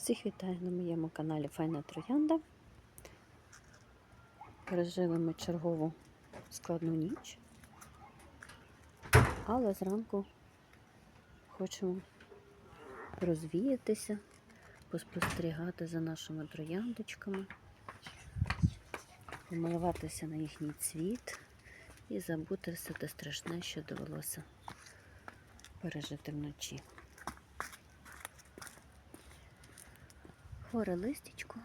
Всіх вітаю на моєму каналі Файна Троянда. Пережили ми чергову складну ніч, але зранку хочемо розвіятися, поспостерігати за нашими трояндочками, помилуватися на їхній цвіт і забути все те страшне, що довелося пережити вночі. Хворе листячко,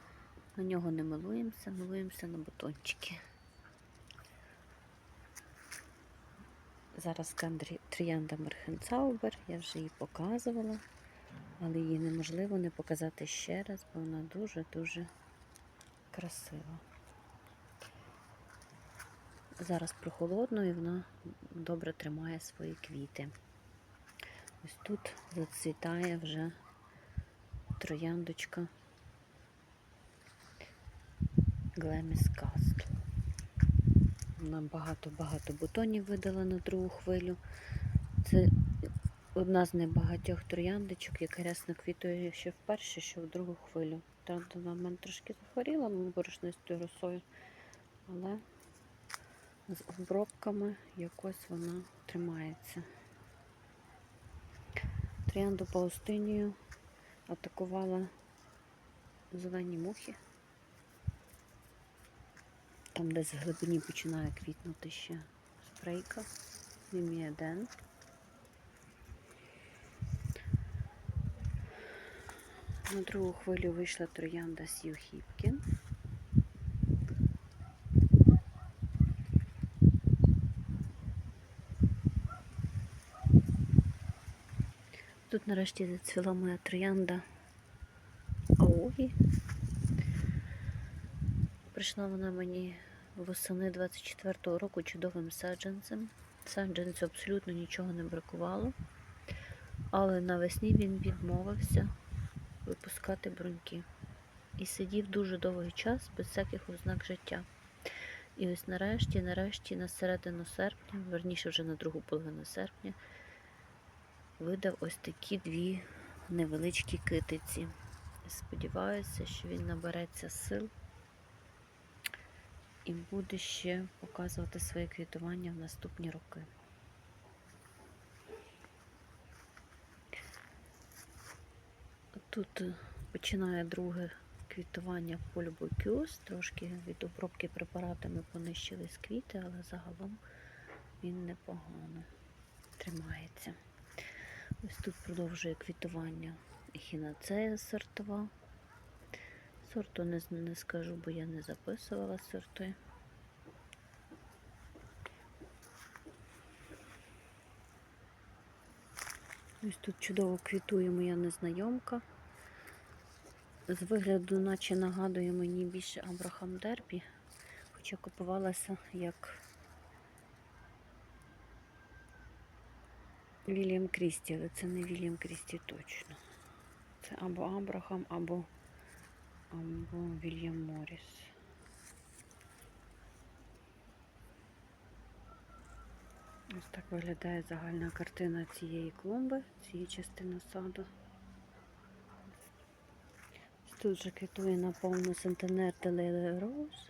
на нього не милуємося, милуємося на бутончики. Зараз троянда Мерхенцаубер, я вже її показувала, але її неможливо не показати ще раз, бо вона дуже-дуже красива. Зараз прохолодно і вона добре тримає свої квіти. Ось тут зацвітає вже трояндочка Глеміс Кастл. Вона багато-багато бутонів видала на другу хвилю. Це одна з небагатьох трояндочок, яка рясно квітує ще вперше, що в другу хвилю. Вона в мене трошки захворіла борошнистою росою, але з обробками якось вона тримається. Троянду паустинію атакувала зелені мухи. Там десь в глибині починає квітнути ще спрейка Міміаден. На другу хвилю вийшла троянда Сью Хіпкін. Тут нарешті зацвіла моя троянда Аогі. Прийшла вона мені восени 24-го року чудовим саджанцем. Саджанцю абсолютно нічого не бракувало, але навесні він відмовився випускати бруньки. І сидів дуже довгий час без всяких ознак життя. І ось нарешті, нарешті, на середину серпня, верніше вже на другу половину серпня, видав ось такі дві невеличкі китиці. Сподіваюся, що він набереться сил і буде ще показувати своє квітування в наступні роки. Тут е, починає друге квітування полюбокюс, трошки від обробки препаратами понищились квіти, але загалом він непогано тримається. Ось тут продовжує квітування ехінацея сортова. Сорту не, не скажу, бо я не записувала сорти. Ось тут чудово квітує моя незнайомка. З вигляду, наче нагадує мені більше Абрахам Дербі, хоча купувалася як Вільям Крісті, але це не Вільям Крісті точно. Це або Абрахам, або або Вільям Моріс. Ось так виглядає загальна картина цієї клумби, цієї частини саду. Тут же квітує наповну Сентенер Делейле Роуз.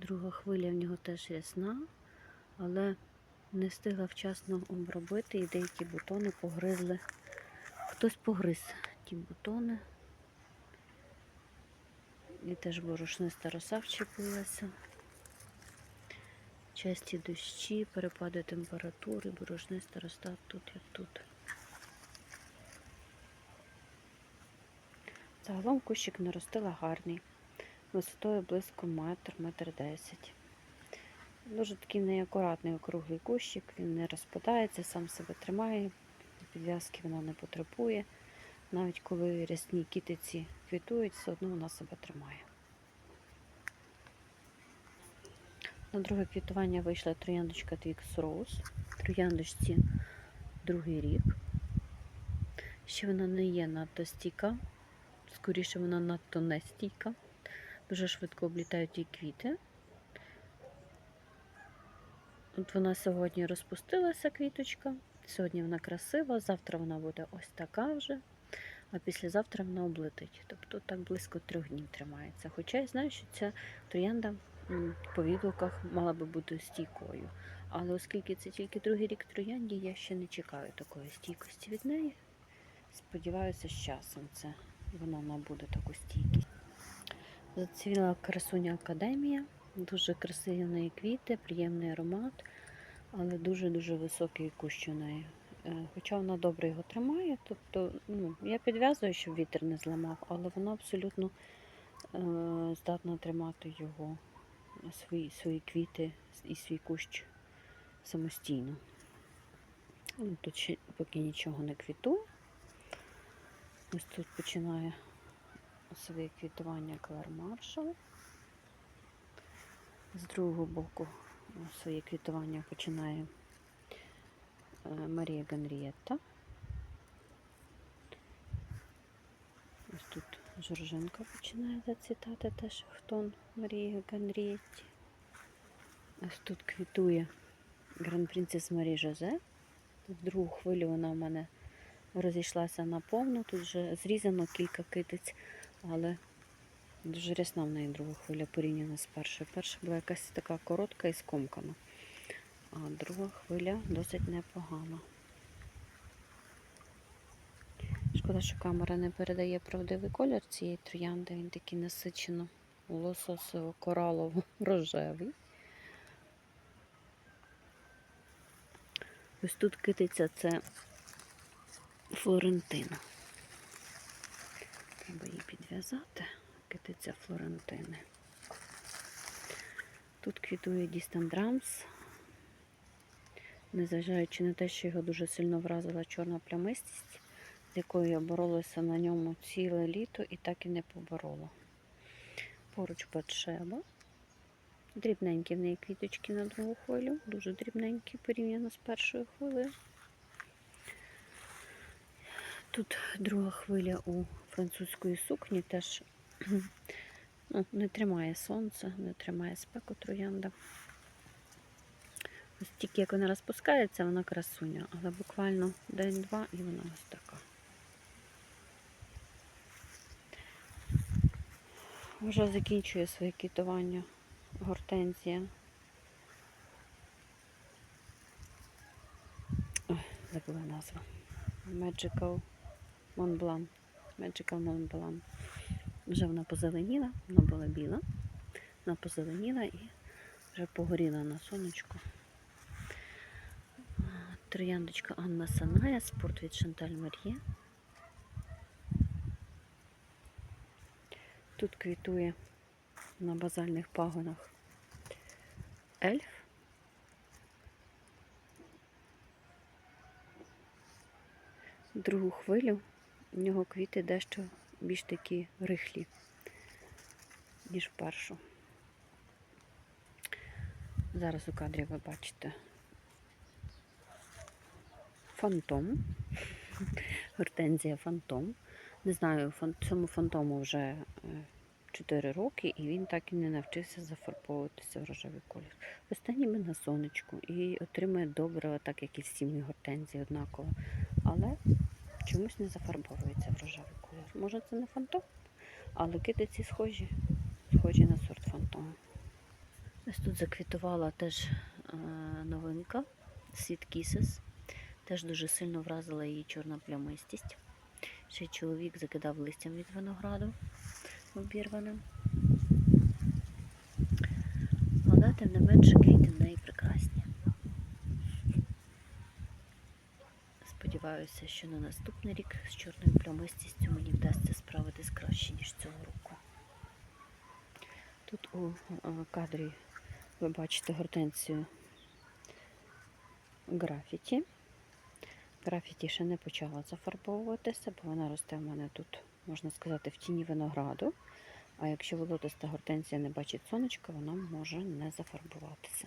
Друга хвиля в нього теж рясна, але не встигла вчасно обробити і деякі бутони погризли. Хтось погриз ті бутони. І теж борошниста роса вчепилася. Часті дощі, перепади температури, борошниста роста тут як тут. Загалом кущик наростила гарний, висотою близько метр, метр десять. Дуже такий неакуратний округлий кущик, він не розпадається, сам себе тримає, підв'язки вона не потребує. Навіть коли рясні кітиці квітують, все одно вона себе тримає. На друге квітування вийшла трояндочка Twix Rose. Трояндочці другий рік. Ще вона не є надто стійка, скоріше вона надто не стійка. Дуже швидко облітають її квіти. От вона сьогодні розпустилася квіточка. Сьогодні вона красива, завтра вона буде ось така вже. а післязавтра вона облетить. Тобто так близько трьох днів тримається. Хоча я знаю, що ця троянда по відгуках мала би бути стійкою. Але оскільки це тільки другий рік троянді, я ще не чекаю такої стійкості від неї. Сподіваюся, з часом це вона набуде таку стійкість. Зацвіла красуня академія, дуже красиві квіти, приємний аромат, але дуже-дуже високий кущ у неї. Е, Хоча вона добре його тримає, тобто ну, я підв'язую, щоб вітер не зламав, але вона абсолютно е, здатна тримати його, свої, свої квіти і свій кущ самостійно. Ну, Тут ще поки нічого не квітує. Ось тут починає своє квітування Клер Маршал. З другого боку е, своє квітування починає е, Марія Ганрієтта. Ось тут жоржинка починає зацвітати теж в тон Марії Ганрієтті. Ось тут квітує Гран Принцес Марі Жозе. Тут другу хвилю вона в мене розійшлася наповну. Тут вже зрізано кілька китиць, але дуже рясна в неї друга хвиля порівняно з першою. Перша була якась така коротка і скомкана, а друга хвиля досить непогана. Шкода, що камера не передає правдивий колір цієї троянди. Він такий насичено лососово коралово рожевий. Ось тут китиця це Флорентина. Треба її підв'язати. Китиця Флорентини. Тут квітує дістандрамс. Незважаючи на те, що його дуже сильно вразила чорна плямистість, з якою я боролася на ньому ціле літо і так і не поборола. Поруч батшеба. Дрібненькі в неї квіточки на другу хвилю, дуже дрібненькі порівняно з першою хвилею. Тут друга хвиля у французької сукні теж ну, не тримає сонце, не тримає спеку троянда. Ось тільки як вона розпускається, вона красуня, але буквально день-два і вона ось така. Вже закінчує своє квітування гортензія. Ой, забула назву. Magical Montblanc. Magical Montblanc. Вже вона позеленіла, вона була біла, вона позеленіла і вже погоріла на сонечку. Трояндочка Анна Саная, спорт від Шанталь Мар'є. Тут квітує на базальних пагонах ельф. Другу хвилю в нього квіти дещо більш такі рихлі, ніж першу. Зараз у кадрі ви бачите фантом. Гортензія фантом. Не знаю, цьому фантому вже е, 4 роки, і він так і не навчився зафарбовуватися в рожевий колір. Останній ми на сонечку і отримує добре, так як і всі мої гортензії однаково. Але чомусь не зафарбовується в рожевий колір. Може це не фантом, але китиці схожі, схожі на сорт фантому. Ось тут заквітувала теж е, новинка Sweet Kisses. Теж дуже сильно вразила її чорна плямистість. Ще чоловік закидав листям від винограду обірваним. Але тим не менше квіти в неї прекрасні. Сподіваюся, що на наступний рік з чорною плямистістю мені вдасться справитись краще, ніж цього року. Тут у е, кадрі ви бачите гортенцію графіті. Графіті ще не почала зафарбовуватися, бо вона росте в мене тут, можна сказати, в тіні винограду. А якщо волотиста гортензія не бачить сонечка, вона може не зафарбуватися.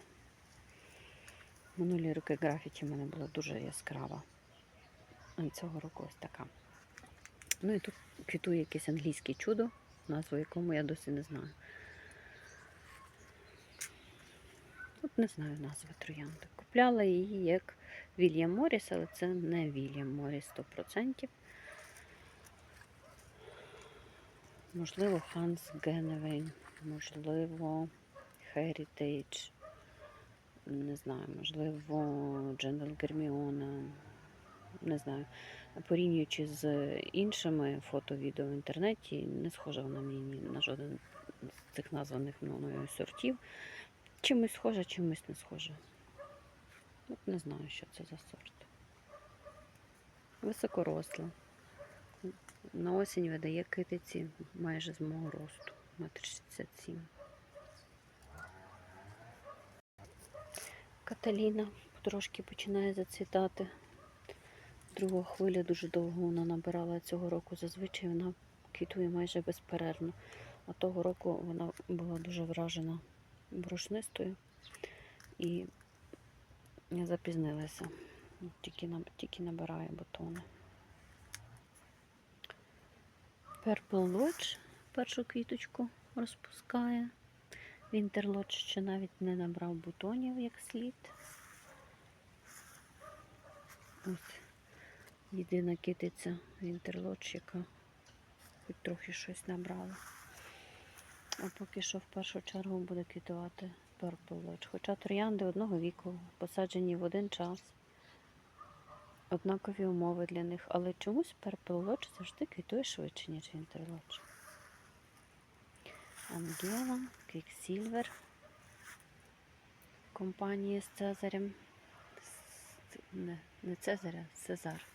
Минулі роки графіті в мене була дуже яскрава. А цього року ось така. Ну і тут квітує якесь англійське чудо, назву якому я досі не знаю. От не знаю назви троянди. Купляла її як Вільям Моріс, але це не Вільям Моріс 100%. Можливо, Ханс Геневейн, можливо, Heritage, не знаю, можливо, Джендал Герміона, не знаю. Порівнюючи з іншими фото-відео в інтернеті, не схожа вона мені на жоден з цих названих мною сортів. Чимось схожа, чимось не схожа. От не знаю, що це за сорт. Високоросла. На осінь видає китиці майже з мого росту, метр 67. Каталіна трошки починає зацвітати. Друга хвиля дуже довго вона набирала цього року. Зазвичай вона квітує майже безперервно. А того року вона була дуже вражена борошнистою і запізнилася. Тільки, тільки набирає бутони. Purple Lodge першу квіточку розпускає. Winter Lodge ще навіть не набрав бутонів як слід. Ось єдина китиця Winter Lodge, яка хоч трохи щось набрала. А поки що в першу чергу буде квітувати Purple Lodge. Хоча троянди одного віку, посаджені в один час. Однакові умови для них, але чомусь Purple Lodge завжди квітує швидше, ніж Lodge. Ангела, Квіксільвер компанії з Цезарем. Не, не Цезаря, Цезар.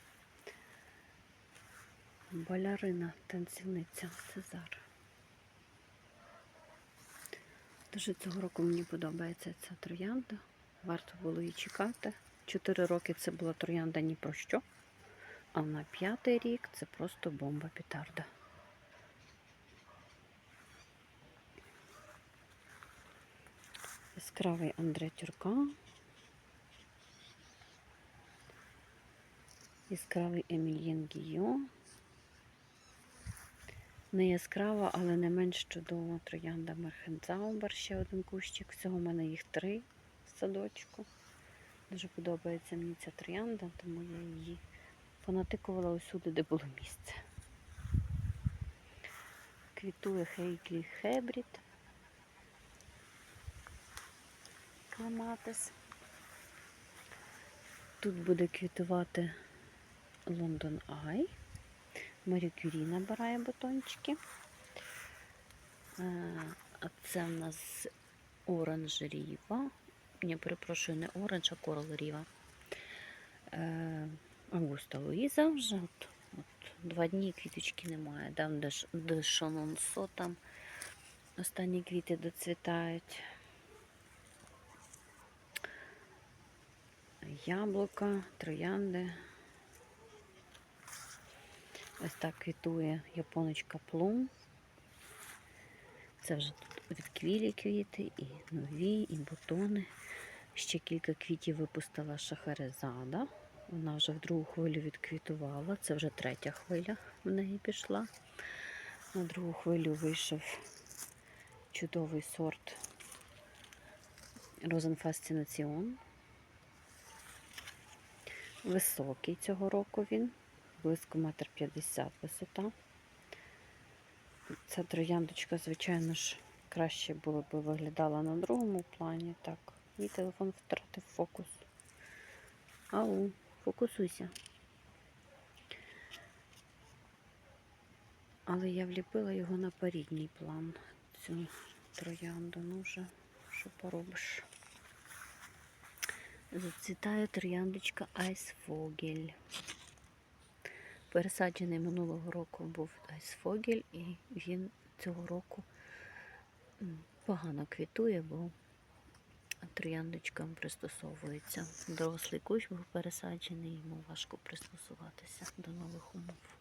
Балярина, танцівниця Цезар. Дуже цього року мені подобається ця троянда. Варто було її чекати. Чотири роки це була троянда ні про що. А на п'ятий рік це просто бомба петарда. Яскравий Андре Тюрка. Яскравий Емільєн Гійо. Не яскрава, але не менш чудова троянда Мерхензаубер. Ще один кущик. Всього в мене їх три в садочку. Дуже подобається мені ця троянда, тому я її понатикувала усюди, де було місце. Квітує Хейклі Хебрід. Кламатис. Тут буде квітувати Лондон Ай. Марі Кюрі набирає бутончики. Е, це в нас оранж ріва. Ні, перепрошую, не оранж, а корал ріва. Е, Августа Луїза вже. От, от, два дні квіточки немає. Там, де, де Шононсо, там останні квіти доцвітають. Яблука, троянди. Ось так квітує японочка плум. Це вже тут відквілі квіти, і нові, і бутони. Ще кілька квітів випустила шахерезада. Вона вже в другу хвилю відквітувала. Це вже третя хвиля в неї пішла. На другу хвилю вийшов чудовий сорт Розенфастінаціон. Високий цього року він, близько метр п'ятдесят висота. Ця трояндочка, звичайно ж, краще було б виглядала на другому плані. Так, мій телефон втратив фокус. Ау, фокусуйся. Але я вліпила його на передній план, цю троянду. Ну вже, що поробиш. Зацвітає трояндочка Айсфогель. Пересаджений минулого року був Айсфогель, і він цього року погано квітує, бо трояндочкам пристосовується. Дорослий кущ був пересаджений, йому важко пристосуватися до нових умов.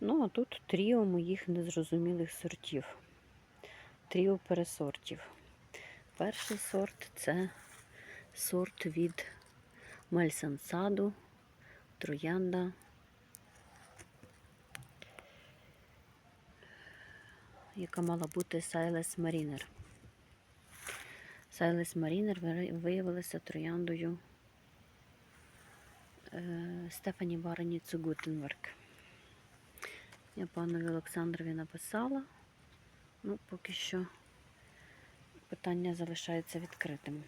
Ну, а тут тріо моїх незрозумілих сортів. Тріо пересортів. Перший сорт це сорт від Мальсансаду, троянда. Яка мала бути Сайлес Марінер. Сайлес Марінер виявилася трояндою е, Стефані Барані Цугутенверк. Я панові Олександрові написала. Ну, поки що питання залишається відкритим.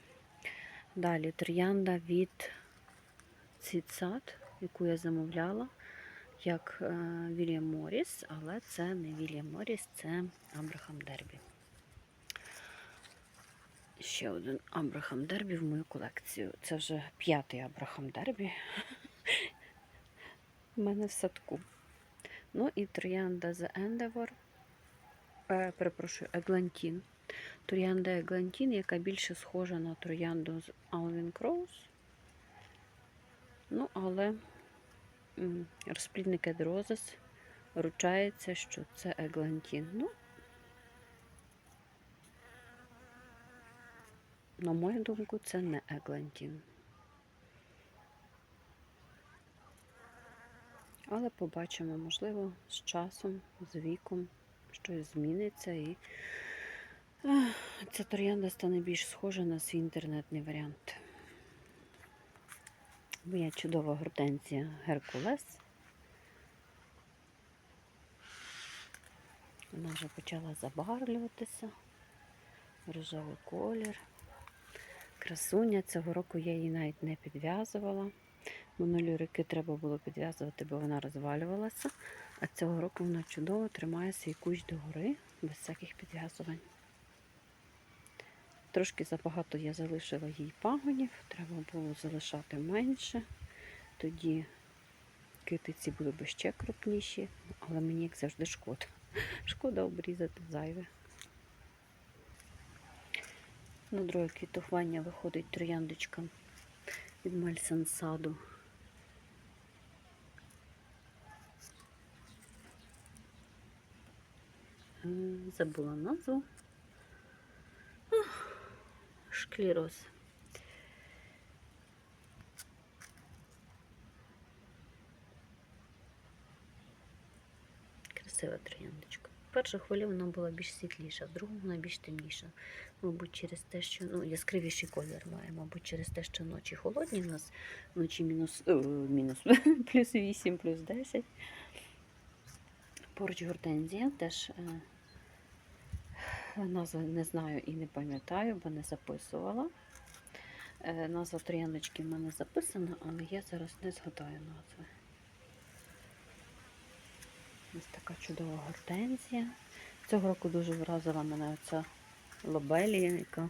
Далі троянда від Цицат, яку я замовляла, як е, Вільям Моріс, але це не Вільям Моріс, це Абрахам Дербі. Ще один Абрахам Дербі в мою колекцію. Це вже п'ятий Абрахам Дербі. У мене в садку. Ну і троянда The Endeavor. Е, перепрошую, Еглантін. Троянда Еглантін, яка більше схожа на троянду з Alvin Crows. Ну, але розплідник Roses ручається, що це Еглантін. Ну, на мою думку, це не Еглантін. Але побачимо, можливо, з часом, з віком щось зміниться і ця троянда стане більш схожа на свій інтернетний варіант. Моя чудова гортензія Геркулес. Вона вже почала забарвлюватися. Рожевий колір. Красуня. Цього року я її навіть не підв'язувала. Минулі роки треба було підв'язувати, бо вона розвалювалася. А цього року вона чудово тримає свій кущ догори, без всяких підв'язувань. Трошки забагато я залишила їй пагонів, треба було залишати менше. Тоді китиці були б ще крупніші, але мені, як завжди, шкода. Шкода обрізати зайве. На друге квітування виходить трояндочка від мальсансаду. Е, Забула назву. Ах, Шклероз. Красива трояндочка. Перша хвиля вона була більш світліша, в другу вона більш темніша. Мабуть, через те, що ну, яскравіший колір має, мабуть, через те, що ночі холодні в нас, вночі мінус, о, мінус плюс 8, плюс 10. Поруч гортензія теж е, назви не знаю і не пам'ятаю, бо не записувала. Е, назва трояндочки в мене записана, але я зараз не згадаю назви. Ось така чудова гортензія. Цього року дуже вразила мене ця лобелія, яка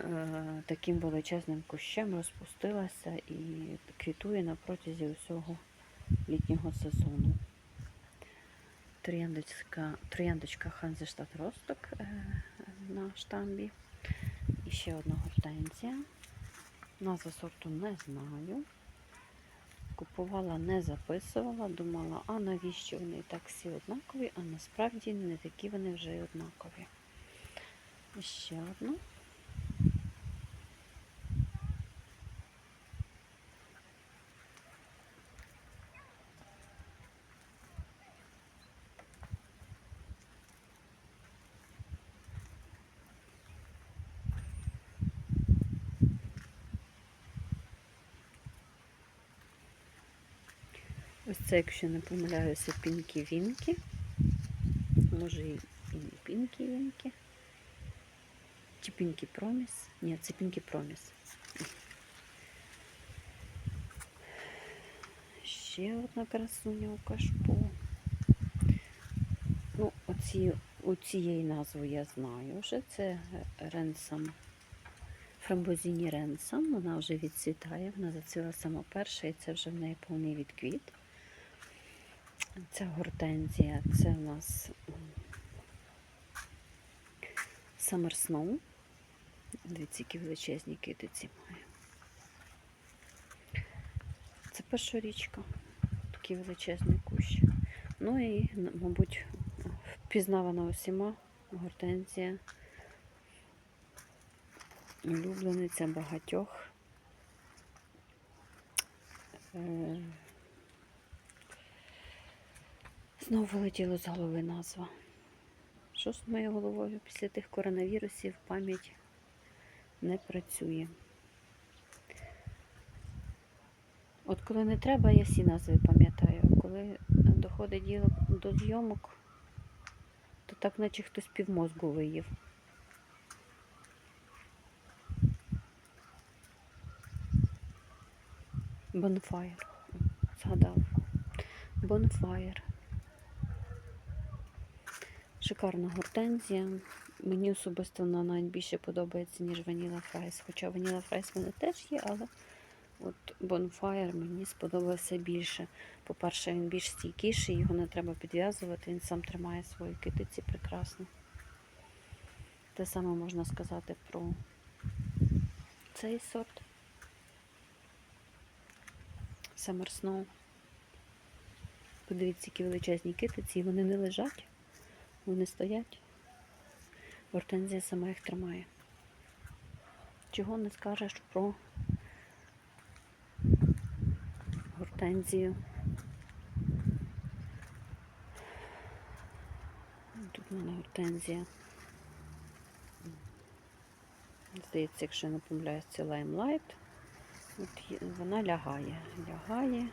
е, таким величезним кущем розпустилася і квітує на протязі усього літнього сезону. Трояндочка, трояндочка Ханзештат Росток е, на штамбі. І ще одна гортензія. Назва сорту не знаю. Купувала, не записувала, думала, а навіщо вони так всі однакові, а насправді не такі вони вже й однакові. І ще одна. Ось це, якщо не помиляюся, пінкі вінки. Може і не пінкі вінки. Чи пінкі проміс? Ні, це пінкі проміс. Ще одна красуня у кашпу. Ну, оці, у цієї назви я знаю вже. Це Ренсам. Фрамбозіні Ренсам. Вона вже відцвітає, вона зацвіла сама перша, і це вже в неї повний відквіт. Ця гортензія, це у нас Summer Snow. Дивіться, які величезні китиці має. Це першорічка, такий величезний кущ. Ну і, мабуть, впізнавана усіма гортензія, улюблениця багатьох. Е, Знову вилетіло з голови назва. Що з моєю головою після тих коронавірусів пам'ять не працює. От коли не треба, я всі назви пам'ятаю. Коли доходить діло до зйомок, то так наче хтось півмозку виїв. Bonfire. Згадала. Bonfire. Шикарна гортензія. Мені особисто вона навіть подобається, ніж Vanilla Fries. Хоча Vanilla Fries в мене теж є, але от Bonfire мені сподобався більше. По-перше, він більш стійкіший, його не треба підв'язувати, він сам тримає свої китиці прекрасно. Те саме можна сказати про цей сорт. Summer Snow. Подивіться, які величезні китиці, і вони не лежать, вони стоять. Гортензія сама їх тримає. Чого не скажеш про гортензію. Тут в мене гортензія. Здається, якщо не помиляюсь, це лаймлайт. От вона лягає. Лягає.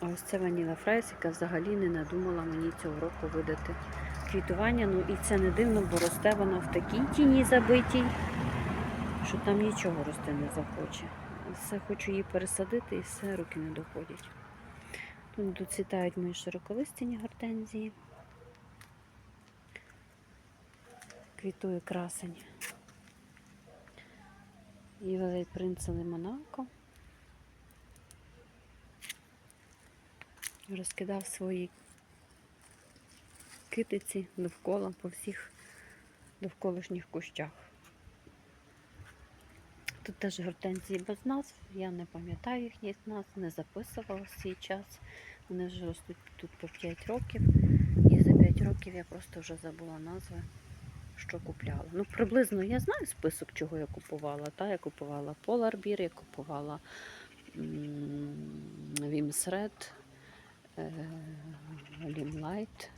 А ось це Ваніла Фрайс, яка взагалі не надумала мені цього року видати квітування. Ну і це не дивно, бо росте вона в такій тіні забитій, що там нічого рости не захоче. Все хочу її пересадити і все руки не доходять. Тут доцвітають мої широколистяні гортензії. Квітує красень. Євелей принца Лимонако. Розкидав свої китиці довкола по всіх довколишніх кущах. Тут теж гортензії без назв, я не пам'ятаю їхніх назв, не записувала в свій час. Вони вже ростуть тут по 5 років. І за 5 років я просто вже забула назви, що купляла. Ну, приблизно я знаю список, чого я купувала. Та, я купувала Polar Beer, я купувала Вімс Ред, Лімлайт.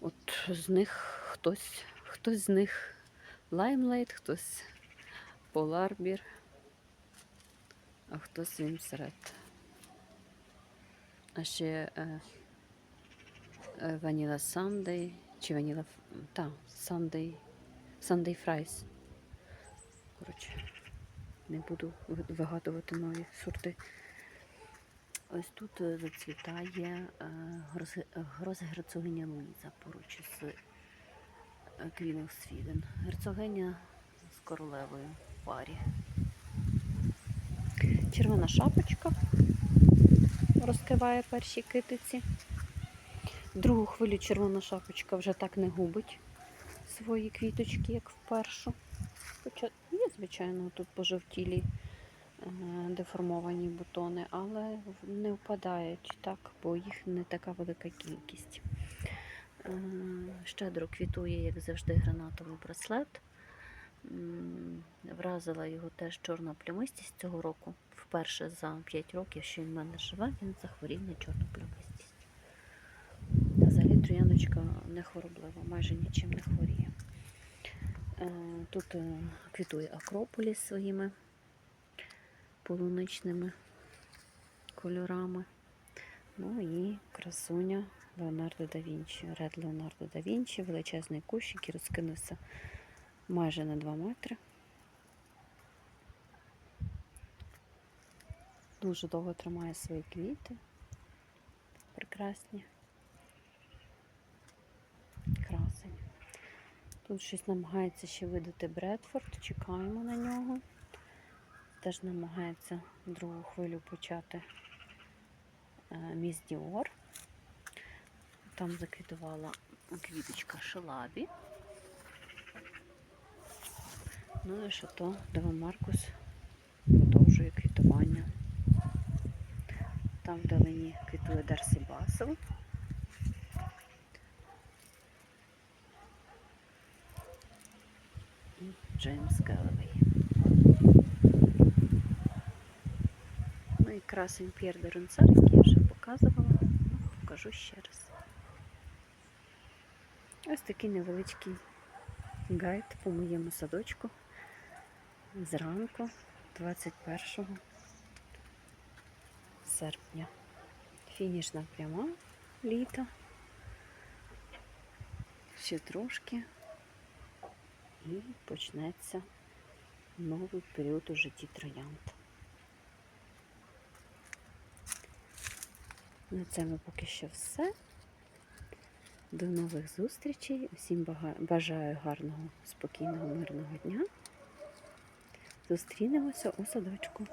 От з них хтось, хтось з них Лаймлайт, хтось Beer, а хтось Вімсред. А ще е, е, Vanilla Sunday, чи F- та, Sunday, Sunday Fries. Коротше, не буду вигадувати нові сорти. Ось тут е, зацвітає е, грозгерцогиня Луїза поруч із Квін Свіден. Герцогиня з королевою в парі. Червона шапочка розкриває перші китиці. Другу хвилю червона шапочка вже так не губить свої квіточки, як в першу. Хоча є, звичайно, тут пожовтілі деформовані бутони, але не впадають так, бо їх не така велика кількість. Е, Щедро квітує, як завжди, гранатовий браслет. Вразила його теж чорна плямистість цього року. Вперше за 5 років, що він в мене живе, він захворів на чорну плямистість. Взагалі трояночка не хвороблива, майже нічим не хворіє. Е, Тут е, квітує Акрополіс своїми полуничними кольорами. Ну і красуня Леонардо да Вінчі. Ред Леонардо да Вінчі, величезний кущ, який розкинувся майже на 2 метри. Дуже довго тримає свої квіти. Прекрасні. Красень. Тут щось намагається ще видати Бредфорд. Чекаємо на нього. Теж намагається другу хвилю почати е, Міс Діор. Там заквітувала квіточка шалабі. Ну і що то Дева Маркус продовжує квітування. Там вдалині квітує Дарсі Басел. Джеймс Галловей. Ну і красень П'єр де Ронсар, який я вже показувала. Ну, Покажу ще раз. Ось такий невеличкий гайд по моєму садочку зранку 21 серпня. Фінішна пряма літа. Ще трошки. І почнеться новий період у житті троянд. На цьому поки що все. До нових зустрічей. Усім бажаю гарного, спокійного, мирного дня. Зустрінемося у садочку.